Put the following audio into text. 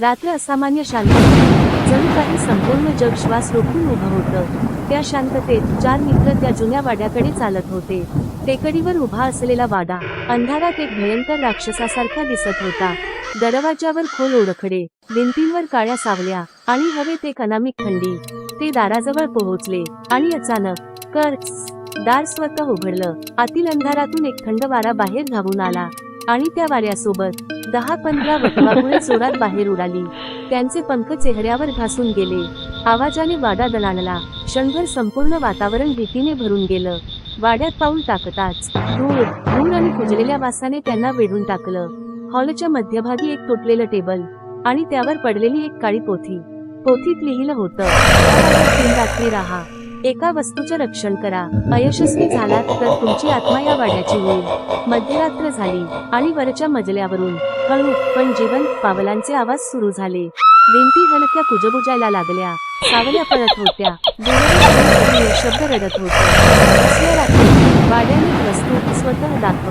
रात्र असामान्य शांत जणू काही संपूर्ण जग श्वास रोखून उभं होतं. त्या शांततेत चार मित्र त्या जुन्या वाड्याकडे चालत होते. टेकडीवर उभा असलेला वाडा अंधारात एक भयंकर राक्षसासारखा दिसत होता. दरवाजावर खोल ओळखडे भिंतींवर काळ्या सावल्या आणि हवेत एक अनामिक थंडी. ते दाराजवळ पोहोचले आणि अचानक कर दार स्वतः उघडलं. आतील अंधारातून एक थंड वारा बाहेर धावून आला आणि त्या वाऱ्यासोबत दहा पंधरा वटवाघुळे जोरात बाहेर उडाली. त्यांचे पंख चेहऱ्यावर घासून गेले. आवाजाने वाडा दणाणला. क्षणभर संपूर्ण वातावरण भीतीने भरून गेलं. वाड्यात पाऊल टाकताच धूळ धूळ आणि कुजलेल्या वासाने त्यांना वेढून टाकलं. हॉलच्या मध्यभागी एक तुटलेलं टेबल आणि त्यावर पडलेली एक काळी पोथी. पोथीत लिहिलं होतं. तीन रात्री राहा. एका वस्तूचं रक्षण करा. अयशस्वी झालात तर तुमची आत्मा या वाड्याची होईल. मध्यरात्र झाली आणि वरच्या मजल्यावरून हळू पण जीवन पावलांचे आवाज सुरू झाले. भिंती हलक्या कुजबुजायला लागल्या. सावल्या पडत होत्या. शब्द रडत होते. वाड्याने वस्तू स्वतः दाखवली.